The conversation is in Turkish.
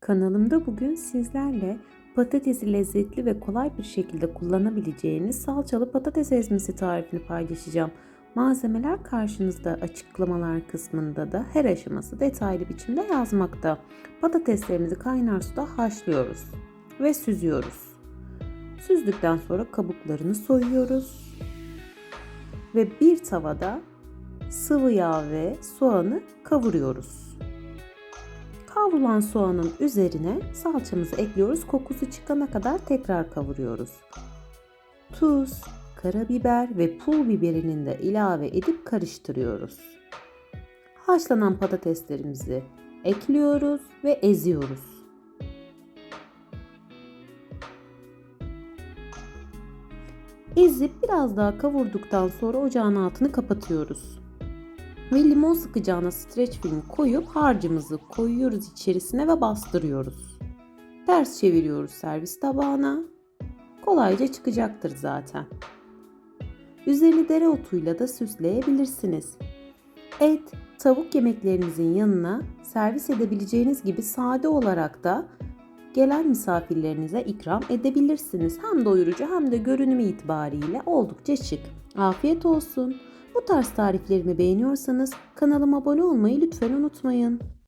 Kanalımda bugün sizlerle patatesi lezzetli ve kolay bir şekilde kullanabileceğiniz salçalı patates ezmesi tarifini paylaşacağım. Malzemeler karşınızda açıklamalar kısmında da her aşaması detaylı biçimde yazmakta. Patateslerimizi kaynar suda haşlıyoruz ve süzüyoruz. Süzdükten sonra kabuklarını soyuyoruz ve bir tavada sıvı yağ ve soğanı kavuruyoruz. Kavrulan soğanın üzerine salçamızı ekliyoruz. Kokusu çıkana kadar tekrar kavuruyoruz. Tuz, karabiber ve pul biberinin de ilave edip karıştırıyoruz. Haşlanan patateslerimizi ekliyoruz ve eziyoruz. Ezip biraz daha kavurduktan sonra ocağın altını kapatıyoruz. Ve limon sıkacağına streç film koyup harcımızı koyuyoruz içerisine ve bastırıyoruz. Ters çeviriyoruz servis tabağına. Kolayca çıkacaktır zaten. Üzerini dereotuyla da süsleyebilirsiniz. Et, tavuk yemeklerinizin yanına servis edebileceğiniz gibi sade olarak da gelen misafirlerinize ikram edebilirsiniz. Hem doyurucu hem de görünümü itibariyle oldukça şık. Afiyet olsun. Bu tarz tariflerimi beğeniyorsanız kanalıma abone olmayı lütfen unutmayın.